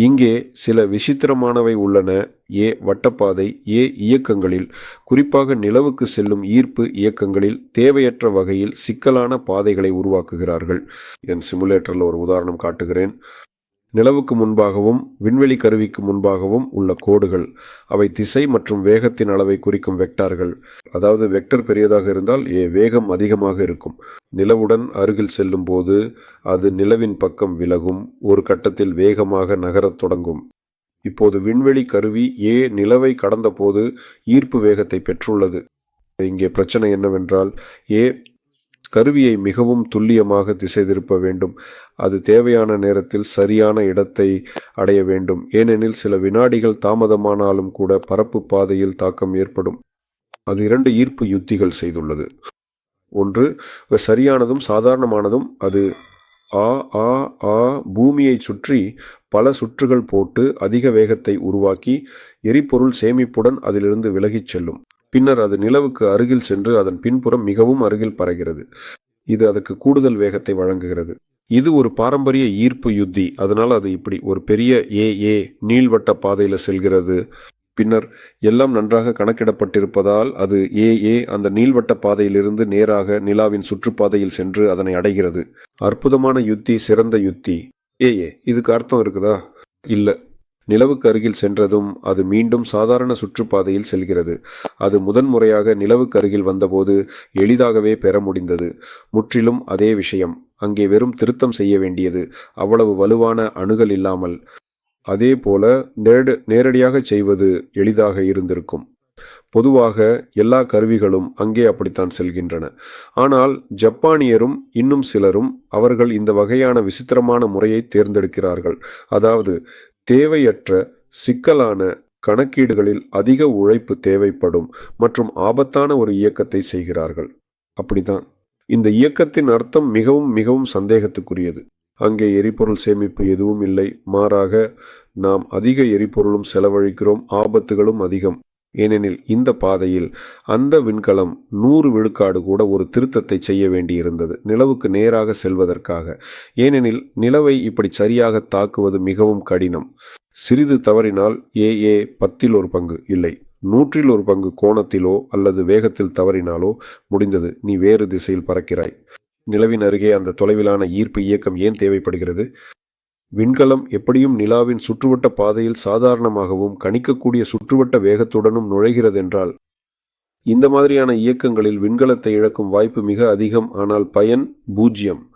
இங்கே சில விசித்திரமானவை உள்ளன. ஏ. வட்டப்பாதை. ஏ. இயக்கங்களில் குறிப்பாக நிலவுக்கு செல்லும் ஈர்ப்பு இயக்கங்களில் தேவையற்ற வகையில் சிக்கலான பாதைகளை உருவாக்குகிறார்கள். என் சிமுலேட்டரில் ஒரு உதாரணம் காட்டுகிறேன். நிலவுக்கு முன்பாகவும் விண்வெளி கருவிக்கு முன்பாகவும் உள்ள கோடுகள். அவை திசை மற்றும் வேகத்தின் அளவை குறிக்கும் வெக்டார்கள். அதாவது வெக்டர் பெரியதாக இருந்தால் ஏ வேகம் அதிகமாக இருக்கும். நிலவுடன் அருகில் செல்லும் போது அது நிலவின் பக்கம் விலகும். ஒரு கட்டத்தில் வேகமாக நகரத் தொடங்கும். இப்போது விண்வெளி கருவி ஏ நிலவை கடந்தபோது ஈர்ப்பு வேகத்தை பெற்றுள்ளது. இங்கே பிரச்சனை என்னவென்றால் ஏ கருவியை மிகவும் துல்லியமாக திசை திருப்ப வேண்டும். அது தேவையான நேரத்தில் சரியான இடத்தை அடைய வேண்டும். ஏனெனில் சில வினாடிகள் தாமதமானாலும் கூட பரப்பு பாதையில் தாக்கம் ஏற்படும். அது இரண்டு ஈர்ப்பு யுத்திகள் செய்துள்ளது. ஒன்று சரியானதும் சாதாரணமானதும் அது ஆ ஆ ஆ பூமியை சுற்றி பல சுற்றுகள் போட்டு அதிக வேகத்தை உருவாக்கி எரிபொருள் சேமிப்புடன் அதிலிருந்து விலகிச் செல்லும். பின்னர் அது நிலவுக்கு அருகில் சென்று அதன் பின்புறம் மிகவும் அருகில் பறகிறது. இது அதற்கு கூடுதல் வேகத்தை வழங்குகிறது. இது ஒரு பாரம்பரிய ஈர்ப்பு யுத்தி. அதனால் அது இப்படி ஒரு பெரிய ஏ ஏ நீள்வட்ட பாதையில் செல்கிறது. பின்னர் எல்லாம் நன்றாக கணக்கிடப்பட்டிருப்பதால் அது ஏ ஏ அந்த நீள்வட்ட பாதையிலிருந்து நேராக நிலாவின் சுற்றுப்பாதையில் சென்று அதனை அடைகிறது. அற்புதமான யுத்தி சிறந்த யுத்தி. ஏ ஏ இதுக்கு அர்த்தம் இருக்குதா? இல்லை. நிலவுக்கு அருகில் சென்றதும் அது மீண்டும் சாதாரண சுற்றுப்பாதையில் செல்கிறது. அது முதன்முறையாக நிலவுக்கு அருகில் வந்தபோது எளிதாகவே பெற முடிந்தது. முற்றிலும் அதே விஷயம். அங்கே வெறும் திருத்தம் செய்ய வேண்டியது. அவ்வளவு வலுவான அணுகல் இல்லாமல். அதே போல நேரடி நேரடியாக செய்வது எளிதாக இருந்திருக்கும். பொதுவாக எல்லா கருவிகளும் அங்கே அப்படித்தான் செல்கின்றன. ஆனால் ஜப்பானியரும் இன்னும் சிலரும் அவர்கள் இந்த வகையான விசித்திரமான முறையை தேர்ந்தெடுக்கிறார்கள். அதாவது தேவையற்ற சிக்கலான கணக்கீடுகளில் அதிக உழைப்பு தேவைப்படும் மற்றும் ஆபத்தான ஒரு இயக்கத்தை செய்கிறார்கள். அப்படிதான் இந்த இயக்கத்தின் அர்த்தம் மிகவும் மிகவும் சந்தேகத்துக்குரியது. அங்கே எரிபொருள் சேமிப்பு எதுவும் இல்லை. மாறாக நாம் அதிக எரிபொருளும் செலவழிக்கிறோம். ஆபத்துகளும் அதிகம். ஏனெனில் இந்த பாதையில் அந்த விண்கலம் நூறு விழுக்காடு கூட ஒரு திருத்தத்தை செய்ய வேண்டியிருந்தது நிலவுக்கு நேராக செல்வதற்காக. ஏனெனில் நிலவை இப்படி சரியாக தாக்குவது மிகவும் கடினம். சிறிது தவறினால் ஏ ஏ பத்தில் ஒரு பங்கு இல்லை. நூற்றில் ஒரு பங்கு கோணத்திலோ அல்லது வேகத்தில் தவறினாலோ முடிந்தது. நீ வேறு திசையில் பறக்கிறாய். நிலவின் அருகே அந்த தொலைவிலான ஈர்ப்பு இயக்கம் ஏன் தேவைப்படுகிறது? விண்கலம் எப்படியும் நிலாவின் சுற்றுவட்ட பாதையில் சாதாரணமாகவும் கணிக்கக்கூடிய சுற்றுவட்ட வேகத்துடனும் நுழைகிறதென்றால் இந்த மாதிரியான இயக்கங்களில் விண்கலத்தை இழக்கும் வாய்ப்பு மிக அதிகம். ஆனால் பயன் பூஜ்ஜியம்